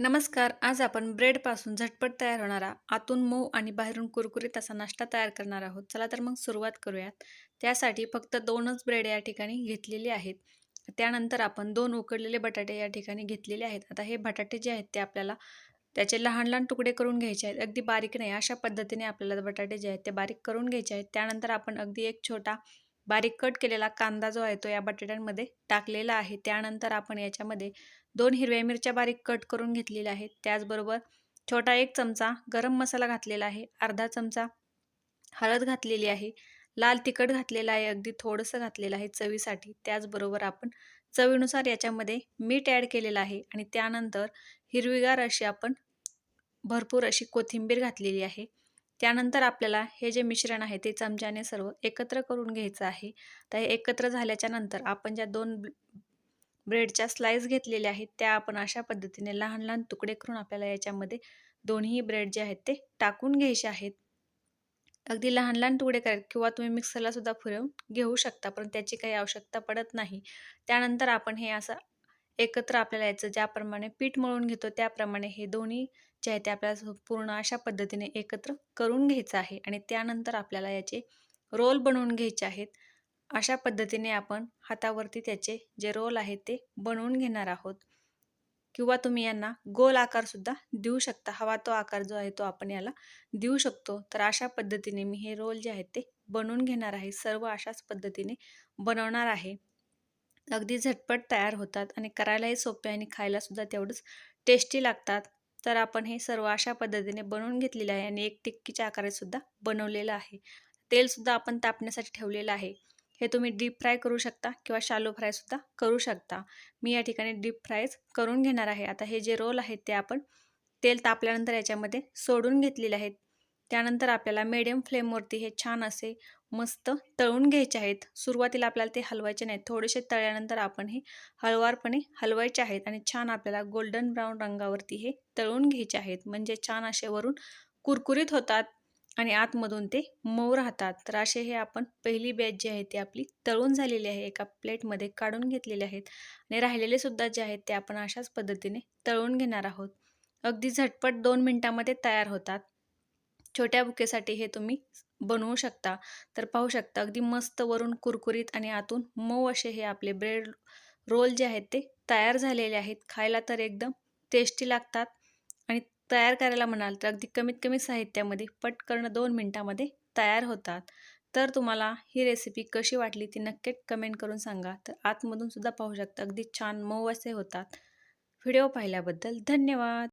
नमस्कार आज आपण ब्रेडपासून झटपट तयार होणारा आतून मऊ आणि बाहेरून कुरकुरीत असा नाश्ता तयार करणार आहोत. चला तर मग सुरुवात करूयात. त्यासाठी फक्त दोनच ब्रेड या ठिकाणी घेतलेले आहेत. त्यानंतर आपण दोन उकडलेले बटाटे या ठिकाणी घेतलेले आहेत. आता हे बटाटे जे आहेत ते आपल्याला त्याचे लहान लहान तुकडे करून घ्यायचे आहेत. अगदी बारीक नाही अशा पद्धतीने आपल्याला बटाटे जे आहेत ते बारीक करून घ्यायचे आहेत. त्यानंतर आपण अगदी एक छोटा बारीक कट केलेला कांदा जो आहे तो या बटाट्यांमध्ये टाकलेला आहे. त्यानंतर आपण याच्यामध्ये दोन हिरव्या मिरच्या बारीक कट करून घेतलेल्या आहेत. त्याचबरोबर छोटा एक चमचा गरम मसाला घातलेला आहे. अर्धा चमचा हळद घातलेली आहे. लाल तिखट घातलेलं आहे. अगदी थोडंसं घातलेलं आहे चवीसाठी. त्याचबरोबर आपण चवीनुसार याच्यामध्ये मीठ ॲड केलेलं आहे. आणि त्यानंतर हिरवीगार अशी आपण भरपूर अशी कोथिंबीर घातलेली आहे. त्यानंतर आपल्याला हे जे मिश्रण आहे ते चमच्याने सर्व एकत्र करून घ्यायचं आहे. तर हे एकत्र झाल्याच्यानंतर आपण ज्या दोन ब्रेडच्या स्लाईस घेतलेल्या आहेत त्या आपण अशा पद्धतीने लहान लहान तुकडे करून आपल्याला याच्यामध्ये दोन्ही ब्रेड जे आहेत ते टाकून घ्यायचे आहेत. अगदी लहान लहान तुकडे करायचे किंवा तुम्ही मिक्सरला सुद्धा फिरवून घेऊ शकता पण त्याची काही आवश्यकता पडत नाही. त्यानंतर आपण हे असं एकत्र आपल्याला याचं ज्याप्रमाणे पीठ मळून घेतो त्याप्रमाणे हे दोन्ही जे आहे ते आपल्याला पूर्ण अशा पद्धतीने एकत्र करून घ्यायचं आहे. आणि त्यानंतर आपल्याला याचे रोल बनवून घ्यायचे आहेत. अशा पद्धतीने आपण हातावरती त्याचे जे रोल आहेत ते बनवून घेणार आहोत. किंवा तुम्ही यांना गोल आकारसुद्धा देऊ शकता. हवा तो आकार जो आहे तो आपण याला देऊ शकतो. तर अशा पद्धतीने मी हे रोल जे आहेत ते बनवून घेणार आहे. सर्व अशाच पद्धतीने बनवणार आहे. अगदी झटपट तयार होतात आणि करायलाही सोपे आणि खायलासुद्धा तेवढंच टेस्टी लागतात. तर आपण हे सर्व अशा पद्धतीने बनवून घेतलेलं आहे आणि एक टिक्कीच्या आकारातसुद्धा बनवलेलं आहे. तेलसुद्धा आपण तापण्यासाठी ठेवलेलं आहे. हे तुम्ही डीप फ्राय करू शकता किंवा शालो फ्रायसुद्धा करू शकता. मी या ठिकाणी डीप फ्रायच करून घेणार आहे. आता हे जे रोल आहेत ते आपण तेल तापल्यानंतर याच्यामध्ये सोडून घेतलेले आहेत. त्यानंतर आपल्याला मिडियम फ्लेमवरती हे छान असे मस्त तळून घ्यायचे आहेत. सुरुवातीला आपल्याला ते हलवायचे नाहीत. थोडेसे तळल्यानंतर आपण हे हळवारपणे हलवायचे आहेत आणि छान आपल्याला गोल्डन ब्राऊन रंगावरती हे तळून घ्यायचे आहेत. म्हणजे छान असे वरून कुरकुरीत होतात आणि आतमधून ते मऊ राहतात. तर असे हे आपण पहिली बॅच जी आहे ती आपली तळून झालेली आहे. एका प्लेटमध्ये काढून घेतलेले आहेत आणि राहिलेले सुद्धा जे आहेत ते आपण अशाच पद्धतीने तळून घेणार आहोत. अगदी झटपट दोन मिनटामध्ये तयार होतात. छोट्या बुकेसाठी हे तुम्ही बनवू शकता. तर पाहू शकता अगदी मस्त वरून कुरकुरीत आणि आतून मऊ असे हे आपले ब्रेड रोल जे आहेत ते तयार झालेले आहेत. खायला तर एकदम टेस्टी लागतात. आणि तयार करायला म्हणाल तर अगदी कमीत कमी साहित्यामध्ये पटकन दोन मिनटामध्ये तयार होतात. तर तुम्हाला ही रेसिपी कशी वाटली ती नक्कीच कमेंट करून सांगा. तर आतमधून सुद्धा पाहू शकता अगदी छान मऊ असे होतात. व्हिडिओ पाहिल्याबद्दल धन्यवाद.